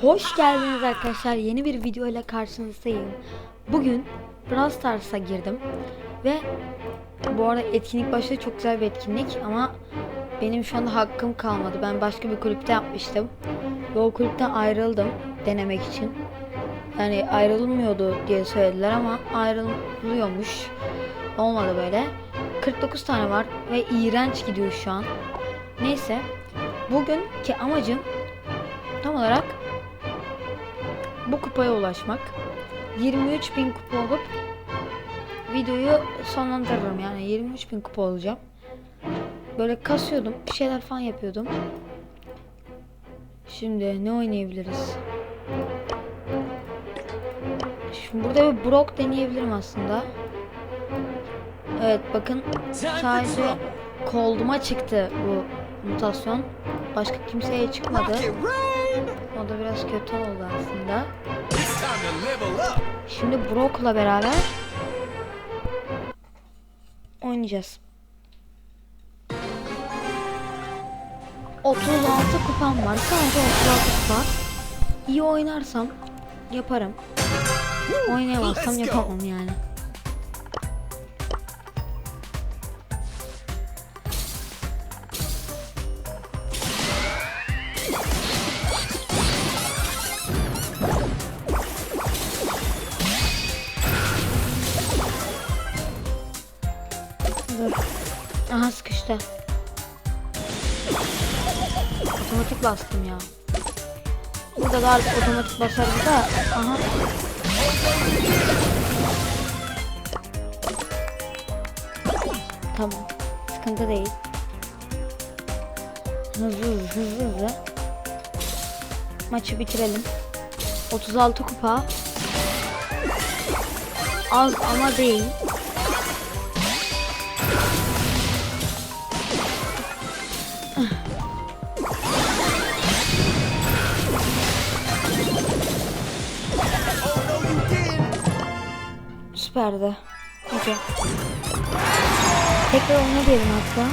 Hoş geldiniz arkadaşlar. Yeni bir video ile karşınızdayım. Bugün Brawl Stars'a girdim ve bu arada etkinlik başladı çok güzel bir etkinlik ama benim şu anda hakkım kalmadı. Ben başka bir kulüpte yapmıştım. Ve o kulüpten ayrıldım denemek için. Yani ayrılmıyordu diye söylediler ama ayrılıyormuş. Olmadı böyle. 49 tane var ve iğrenç gidiyor şu an. Neyse. Bugünkü amacım tam olarak bu kupaya ulaşmak. 23 bin kupa olup videoyu sonlandırırım yani 23 bin kupa olacağım. Böyle kasıyordum, bir şeyler falan yapıyordum. Şimdi ne oynayabiliriz? Şimdi burada bir Brock deneyebilirim aslında. Evet bakın sadece Cold'uma çıktı bu mutasyon. Başka kimseye çıkmadı. O da biraz kötü oldu aslında. Şimdi Brock'la beraber oynayacağız. 36 kupam var. Sadece 36 kupa. İyi oynarsam yaparım. Oynayamazsam yapamam yani. Bastım ya. Burada da artık otomatik basarım da. Aha. Tamam. Sıkıntı değil. Hızlı hızlı hızlı. Maçı bitirelim. 36 kupa. Az ama değil. Süperdi. Okey. Tekrar oyna diyelim hatta.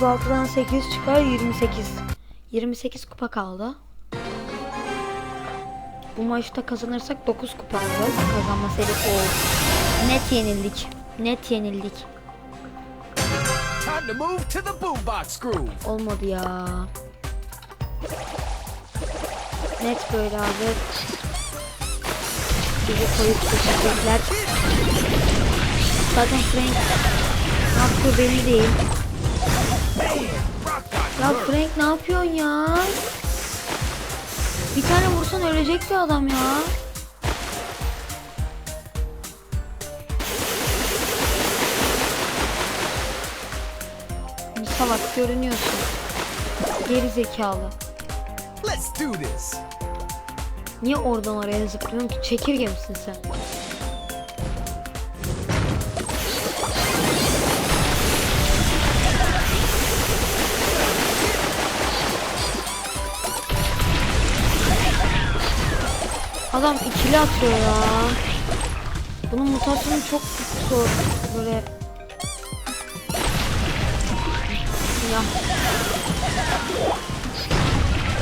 36'dan 8 çıkar 28. 28 kupa kaldı. Bu maçta kazanırsak 9 kupa alacağız. Kazanma serisi o. Net yenildik. Net yenildik. Olmadı ya. Net böyle abi. Bizi koyup geçecekler. Zaten Frank yapıyor belli değil. Ya Frank ne yapıyorsun ya? Bir tane vursan ölecekti adam ya. Salak görünüyorsun. Geri zekalı. Let's do this. Niye oradan oraya zıplıyorsun ki? Çekirge misin sen? Adam ikili atıyor ya. Bunun mutasyonu çok zor. Böyle ya.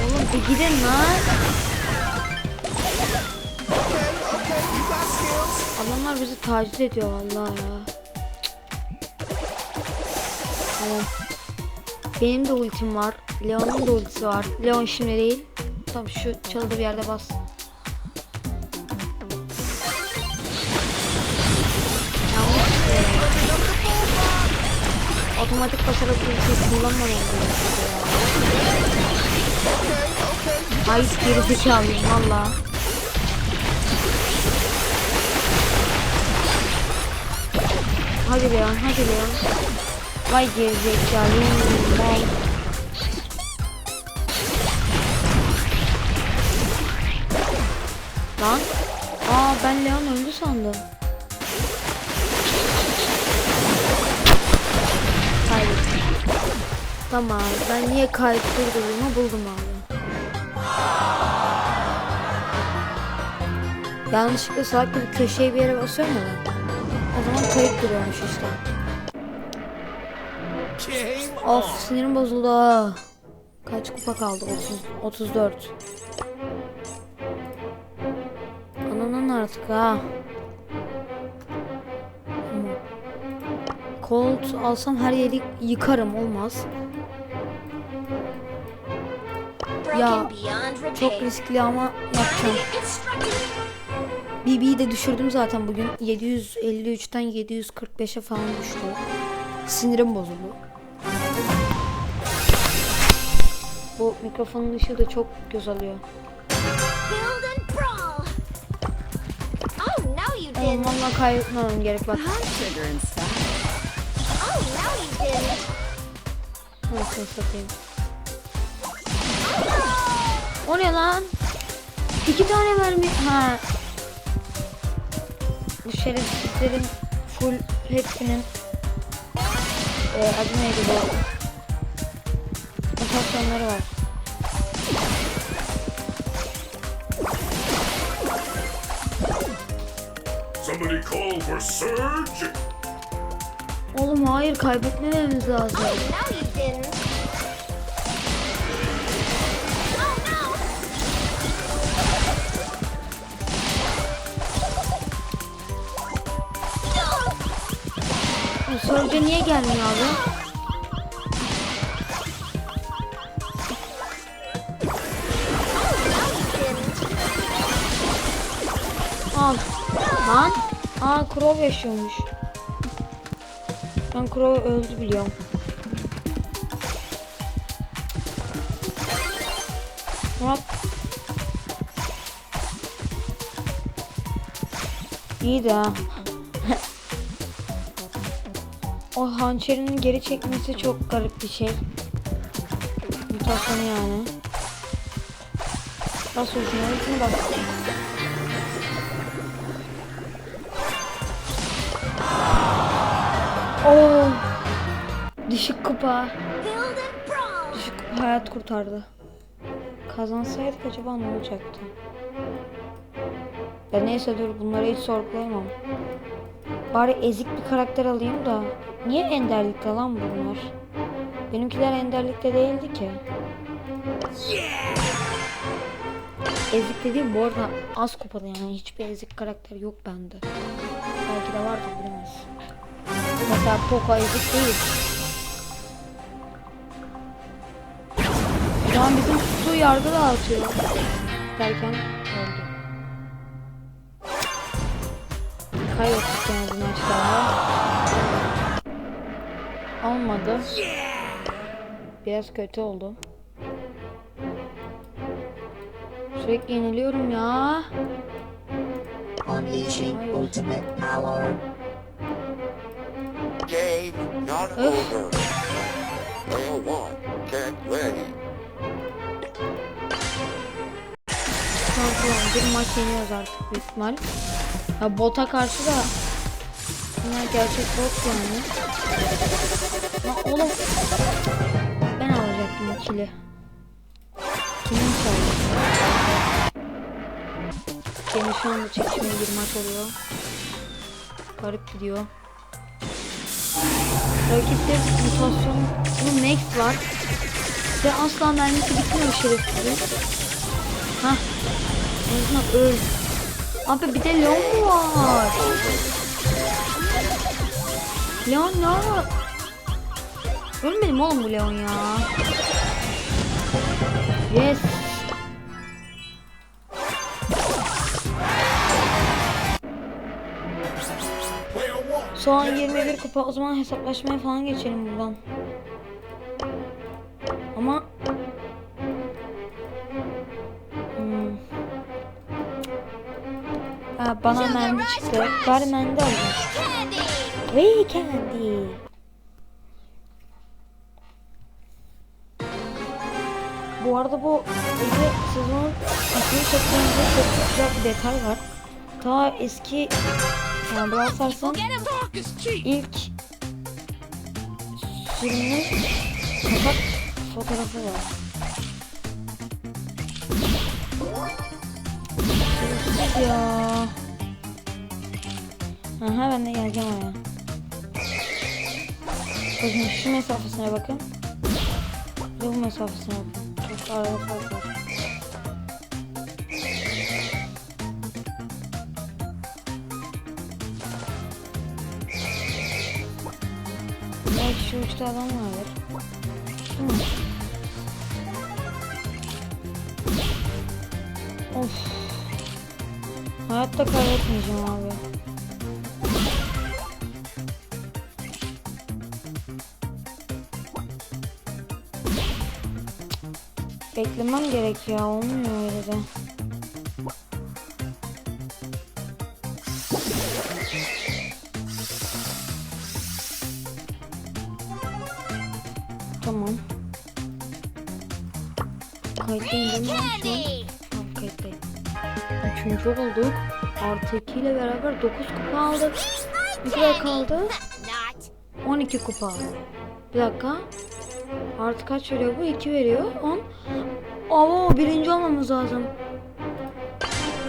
Oğlum bir gidin lan. Adamlar bizi taciz ediyor vallahi ya. Tamam. Benim de ultim var. Leon'un da ultisi var. Leon şimdi değil. Tamam şu çalıda bir yerde bas. Şey. Otomatik basarak ultiyi okay, you Ay gerizekalıyım valla. Hadi Leon, hadi Leon. Vay gerizekalıyım. Vay. Lan. Aa ben Leon öldü sandım. Kaybettim. Tamam ben niye durdurduğumu buldum abi. Yanlışlıkla salak bir köşeye bir yere basıyorum ya ben. O zaman kayıt duruyormuş işte. Of sinirim bozuldu. Kaç kupa kaldı? 30, 34. Ananın artık ha. Tamam. Colt alsam her yeri yıkarım olmaz. Ya. Çok riskli ama yapacağım. BB'yi de düşürdüm zaten bugün. 753'ten 745'e falan düştü. Sinirim bozuldu. Bu mikrofonun ışığı da çok göz alıyor. Brawl. Oh, kaybetmemem gerek bak. Oh. Nasıl satayım. O ne lan? İki tane mermi. Ha. Bu şerefsizlerin full hepsinin e, adı neydi bu? Mutasyonları var. Somebody call for Surge! Oğlum hayır kaybetmememiz lazım. Oh, Sörce niye gelmiyor abi? Al. Lan. Aa Crow yaşıyormuş. Ben Crow öldü biliyorum. Hop. İyi de. O hançerinin geri çekmesi çok garip bir şey. Mutasyonu yani. Nasıl hoşuna gitsin bak. Oo. Düşük kupa. Düşük kupa hayat kurtardı. Kazansaydık acaba ne olacaktı? Ya neyse dur bunları hiç sorgulayamam. Bari ezik bir karakter alayım da. Niye enderlikte lan bunlar? Benimkiler enderlikte değildi ki. Ezik dediğim bu arada az kupada yani hiçbir ezik karakter yok bende. Belki de vardır bilemez. Mesela Poco ezik değil. Şu an bizim su yargı dağıtıyor. Derken öldü. Kaybettik yani maçlarda. Olmadı. Biraz kötü oldu. Sürekli yeniliyorum ya. Unleashing ultimate power. Game not over. Player one, get ready. Tamam bir maç yeniyoruz artık büyük ihtimal. Ya bota karşı da bunlar gerçek bot yani. Lan oğlum ben alacaktım o kili. Kimin çaldı? Benim şu anda çekişmeli bir maç oluyor. Garip gidiyor. Rakipte mutasyonlu Max var. Ve asla mermisi bitmiyor şerefsizin. Hah. En azından öl. Abi bir de Leon var? Leon ne var? Ölmedim oğlum bu Leon ya. Yes. Son 21 kupa o zaman hesaplaşmaya falan geçelim buradan. Ama Hmm. Aa, bana mendi çıktı. Bari mendi alayım. Kendi. Bu arada bu Ege sezonun ikinci çektiğimizde çok güzel bir detay var. Ta eski yani Brawl Stars'ın ilk sürümünün kapak fotoğrafı var. Ya. Aha ben de geleceğim oraya. Bakın şu mesafesine bakın. Ve bu mesafesine bakın. Çok arada fark var. Belki şu uçta adam vardır. Of. Hayatta kaybetmeyeceğim abi. Beklemem gerek ya olmuyor öyle de. Tamam. Kayıttayım değil mi? Tamam kayıttayım. Üçüncü olduk. Artı 2 ile beraber 9 kupa aldık. Bir kadar kaldı. Not. 12 kupa. Bir dakika. Artı kaç veriyor bu? 2 veriyor. 10. Oo birinci olmamız lazım.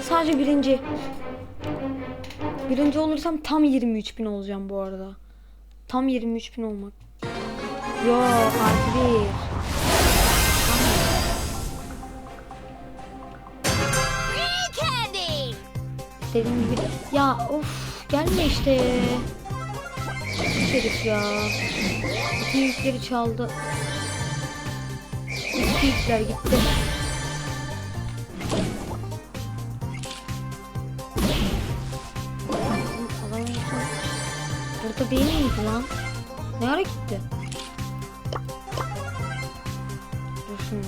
Sadece birinci. Birinci olursam tam 23 bin olacağım bu arada. Tam 23 bin olmak. Yo artı bir. İstediğim gibi. Ya of gelme işte. Herif ya. Bütün yükleri çaldı. Gitti. Adamın bütün- Burada değil miydi lan? Ne ara gitti? Dur şimdi.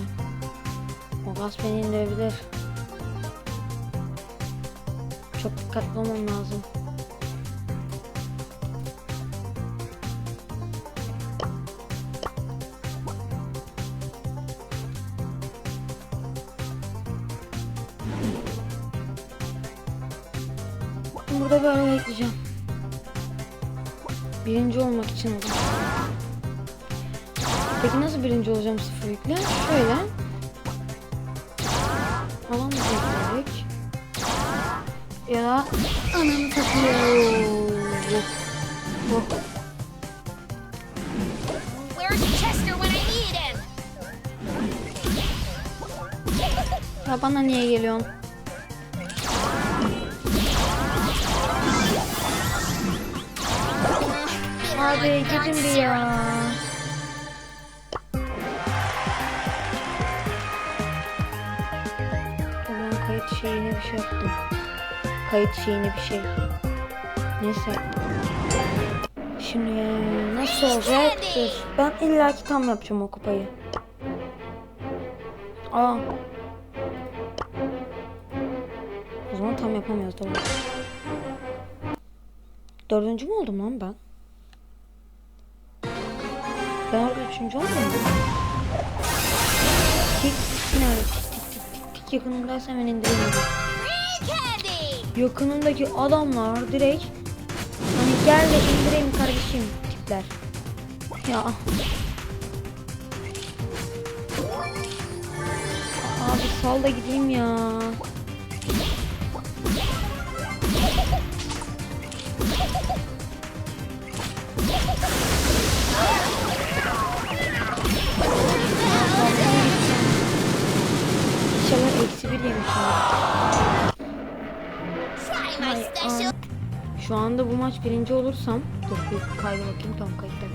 O gaz beni indirebilir. Çok dikkatli olmam lazım. Böyle bekleyeceğim. Birinci olmak için o da. Peki nasıl birinci olacağım sıfır yükle? Şöyle. Alan bekledik. Ya da ananı takıyor. Oh. Him? Ya bana niye geliyorsun? Abi gidin bir ya. Ben kayıt şeyine bir şey yaptım. Kayıt şeyine bir şey. Neyse. Şimdi nasıl olacak? Dur. Ben illaki tam yapacağım o kupayı. Aa. O zaman tam yapamıyoruz doğru. Dördüncü mü oldum lan ben? Üçüncü olmadım. Tik tik nerede? Tik tik tik tik yakınımdaysa hemen indiremiyorum. Yakınımdaki adamlar direkt hani gel de indireyim kardeşim tipler. Ya. Abi sal da gideyim ya. Yemişim. Şu anda bu maç birinci olursam dur bir kayda bakayım tam kayıtta.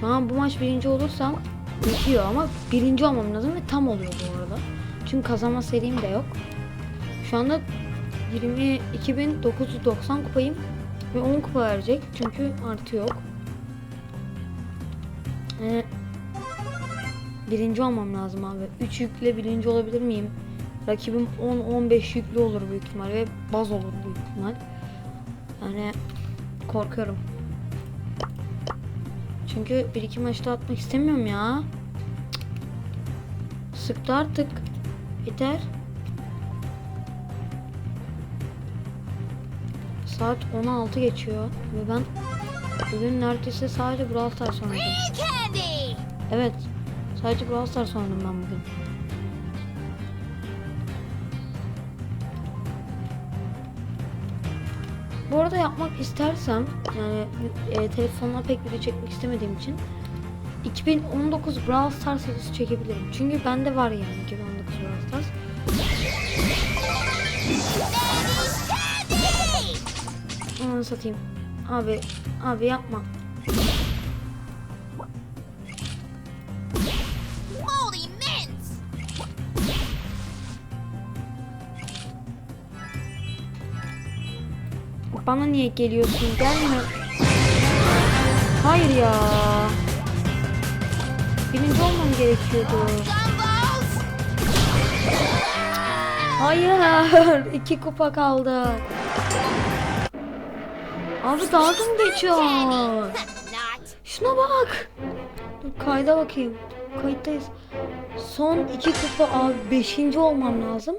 Şu an bu maç birinci olursam bitiyor ama birinci olmam lazım ve tam oluyor bu arada. Çünkü kazanma serim de yok. Şu anda 22.990 kupayım ve 10 kupa verecek çünkü artı yok. Ee, birinci olmam lazım abi. 3 yükle birinci olabilir miyim? Rakibim 10-15 yüklü olur büyük ihtimal ve baz olur büyük ihtimal. Yani korkuyorum. Çünkü bir iki maçta atmak istemiyorum ya. Sıktı artık. Yeter. Saat 16 geçiyor ve ben bugün neredeyse sadece Brawl Stars oynadım. Evet. Sadece Brawl Stars oynadım ben bugün. Bu arada yapmak istersem yani e, telefonla pek video çekmek istemediğim için 2019 Brawl Stars videosu çekebilirim. Çünkü bende var yani 2019 Brawl Stars. Onu satayım. Abi, abi yapma. Bana niye geliyorsun? Gelme. Hayır ya. Birinci olmam gerekiyordu. Hayır. iki kupa kaldı. Abi dalga mı geçiyor? Şuna bak. Dur kayda bakayım. Kayıttayız. Son iki kupa abi beşinci olmam lazım.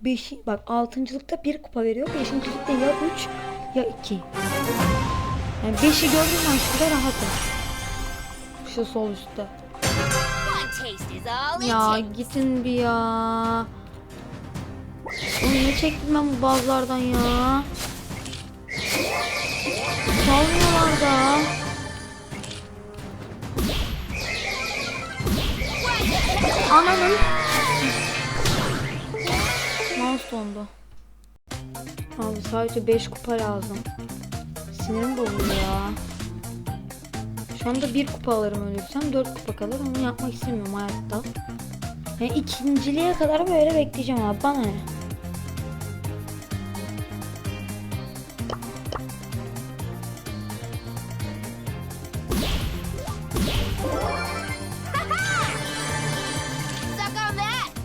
Beşi, bak altıncılıkta bir kupa veriyor. Beşincilikte ya üç ya iki. Yani beşi gördüm ben şurada rahatım. Şu sol üstte. Ya gidin bir ya. Oğlum ne çektim ben bu bazlardan ya. Salmıyorlar da. Ananın. Mouse dondu. Abi sadece 5 kupa lazım. Sinirim bozuldu ya. Şu anda bir kupa alırım ölürsem 4 kupa kalır onu yapmak istemiyorum hayatta. Yani ikinciliğe kadar böyle bekleyeceğim abi bana ne?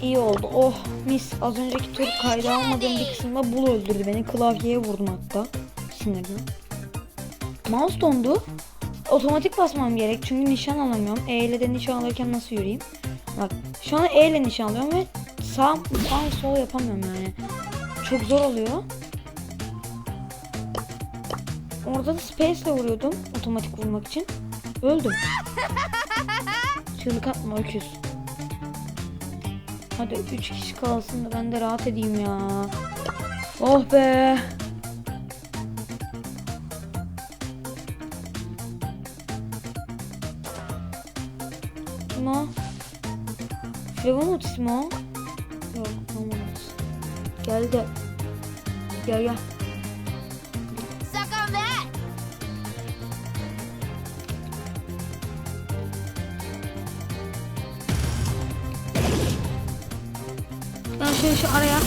İyi oldu. Oh mis. Az önceki tur kayda almadığım bir kısımda bul öldürdü beni. Klavyeye vurdum hatta. Sinirden. Mouse dondu. Otomatik basmam gerek çünkü nişan alamıyorum. E ile de nişan alırken nasıl yürüyeyim? Bak şu an E ile nişan alıyorum ve sağ, sağ sol yapamıyorum yani. Çok zor oluyor. Orada da space ile vuruyordum otomatik vurmak için. Öldüm. Çığlık atma öküz. Hadi 3 kişi kalsın da ben de rahat edeyim ya. Oh be. Kim o? Flavonut mu o? Yok olmamış. Geldi. Gel gel. Şöyle şu araya.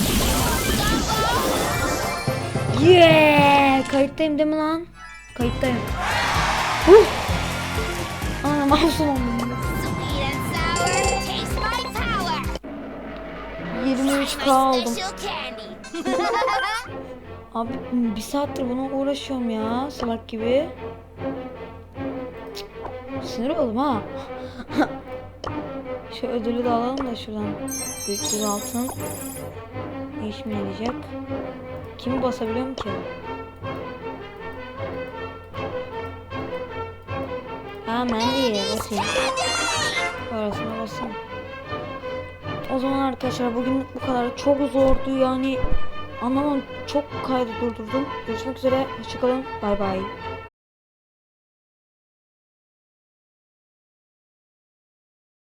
Yeah! Kayıttayım değil mi lan? Kayıttayım. Huh! Ana mahzun oldum. Sweet and sour, taste my power! 23k My aldım. Abi bir saattir buna uğraşıyorum ya salak gibi. Sinir oldum ha. Şu ödülü de alalım da şuradan. 300 altın. Ne işime yarayacak? Kimi basabiliyorum ki? Ha Mandy'ye basayım. Orasına basayım. O zaman arkadaşlar bugünlük bu kadar. Çok zordu yani. Anlamam çok kaydı durdurdum. Görüşmek üzere. Hoşçakalın. Bay bay.